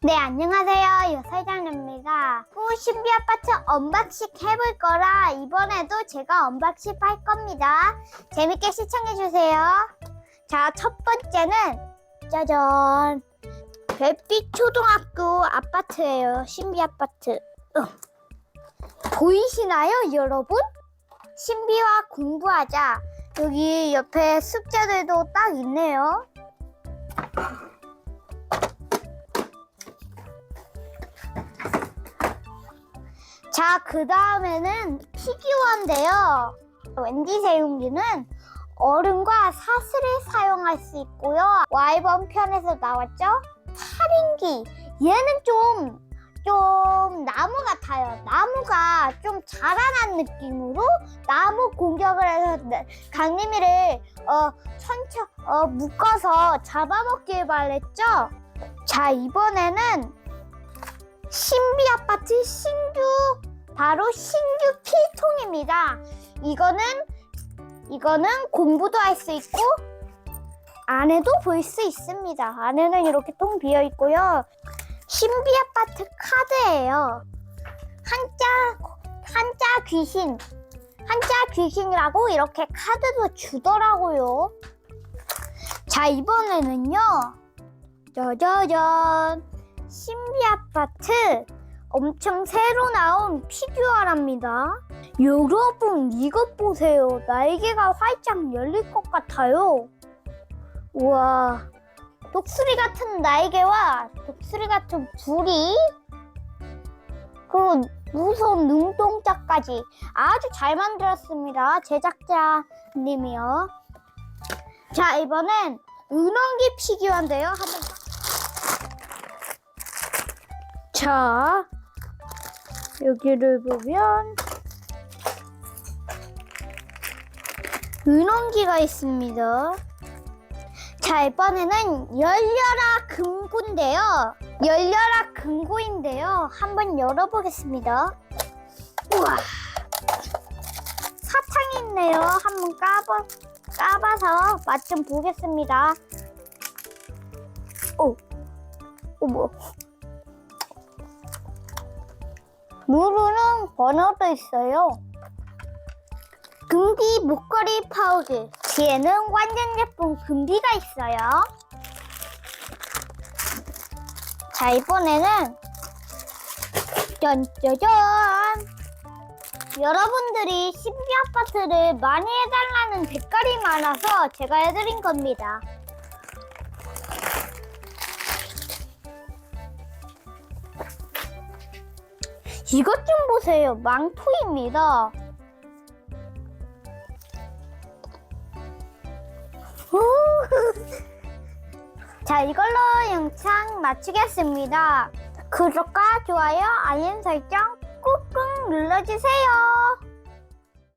네, 안녕하세요. 요설장입니다. 또 신비 아파트 언박싱 해볼 거라 이번에도 제가 언박싱 할 겁니다. 재밌게 시청해주세요. 자, 첫 번째는 짜잔. 별빛 초등학교 아파트예요. 신비 아파트. 어. 보이시나요, 여러분? 신비와 공부하자. 여기 옆에 숫자들도 딱 있네요. 자, 그 다음에는 피규어인데요. 웬디 세용기는 얼음과 사슬을 사용할 수 있고요. 와이번 편에서 나왔죠? 살인기. 얘는 좀, 좀 나무 같아요. 나무가 좀 자라난 느낌으로 나무 공격을 해서 네, 강림이를 어, 천천, 어, 묶어서 잡아먹길 바랬죠? 자, 이번에는 신비 아파트 신규 바로 신규 필통입니다. 이거는 이거는 공부도 할 수 있고 안에도 볼 수 있습니다. 안에는 이렇게 통 비어 있고요. 신비 아파트 카드예요. 한자 한자 귀신 한자 귀신이라고 이렇게 카드도 주더라고요. 자 이번에는요. 짜자잔 신비 아파트 엄청 새로 나온 피규어랍니다. 여러분 이것 보세요. 날개가 활짝 열릴 것 같아요. 우와 독수리 같은 날개와 독수리 같은 부리 그리고 무서운 눈동자까지 아주 잘 만들었습니다. 제작자님이요. 자 이번엔 은원기 피규어인데요. 한번 자, 여기를 보면 은원기가 있습니다. 자, 이번에는 열려라 금고인데요. 열려라 금고인데요. 한번 열어보겠습니다. 우와, 사탕이 있네요. 한번 까봐, 까봐서 맛 좀 보겠습니다. 오, 어머. 루루는 번호도 있어요. 금비 목걸이 파우치. 뒤에는 완전 예쁜 금비가 있어요. 자, 이번에는 짠짜잔! 여러분들이 신비 아파트를 많이 해달라는 댓글이 많아서 제가 해드린 겁니다. 이것 좀 보세요. 망토입니다. 오. 자, 이걸로 영상 마치겠습니다. 구독과 좋아요, 알림 설정 꾹꾹 눌러주세요.